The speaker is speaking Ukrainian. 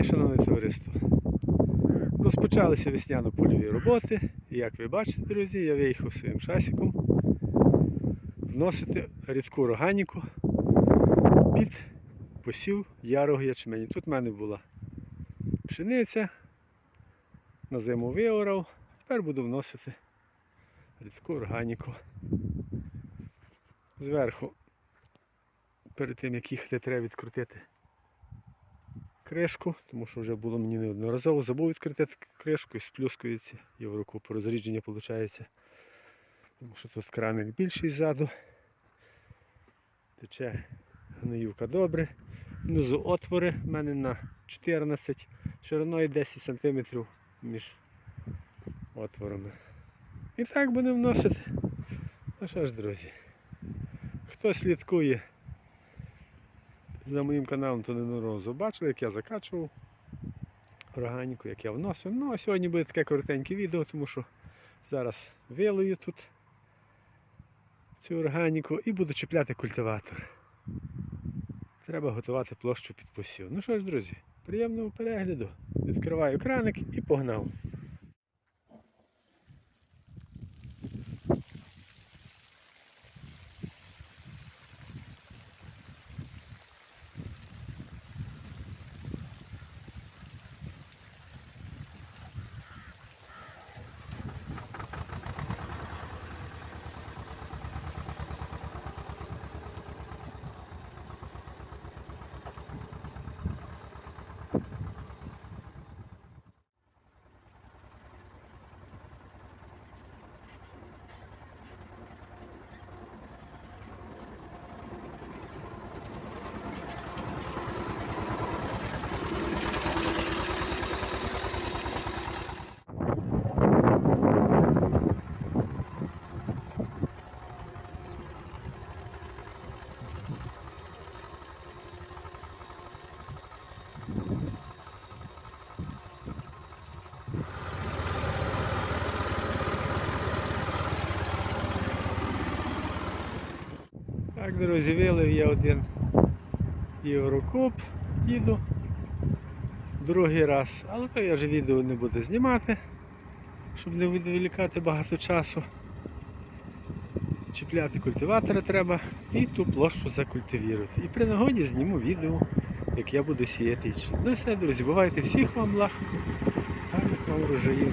день, шановне товариство. Розпочалися весняно-польові роботи. І як ви бачите, друзі, я виїхав своїм шасиком вносити рідку органіку під посів ярого ячменю. Тут в мене була пшениця, на зиму виорав, тепер буду вносити рідку органіку. Зверху, перед тим як їхати, треба відкрутити кришку, тому що вже було мені неодноразово. Забув відкрити кришку і сплюскується і в руку по розрідження виходить. Тому що тут краник більший ззаду. Тече гноюка добре. Внизу отвори в мене на 14, шириною 10 см між отворами. І так будемо вносити. Ну що ж, друзі, хто слідкує за моїм каналом, то неодноразово бачили, як я закачував органіку, як я вносив. Ну, а сьогодні буде таке коротеньке відео, тому що зараз вилою тут цю органіку і буду чіпляти культиватор. Треба готувати площу під посів. Ну що ж, друзі, приємного перегляду. Відкриваю краник і погнав. Так, друзі, вилив я один єврокоп, їду другий раз. Але то я вже відео не буду знімати, щоб не відволікати багато часу. Чіпляти культиватора треба і ту площу закультивірувати. І при нагоді зніму відео, як я буду сіяти. ячмінь. Ну і все, друзі, бувайте всіх вам благ, гарних вам врожаїв.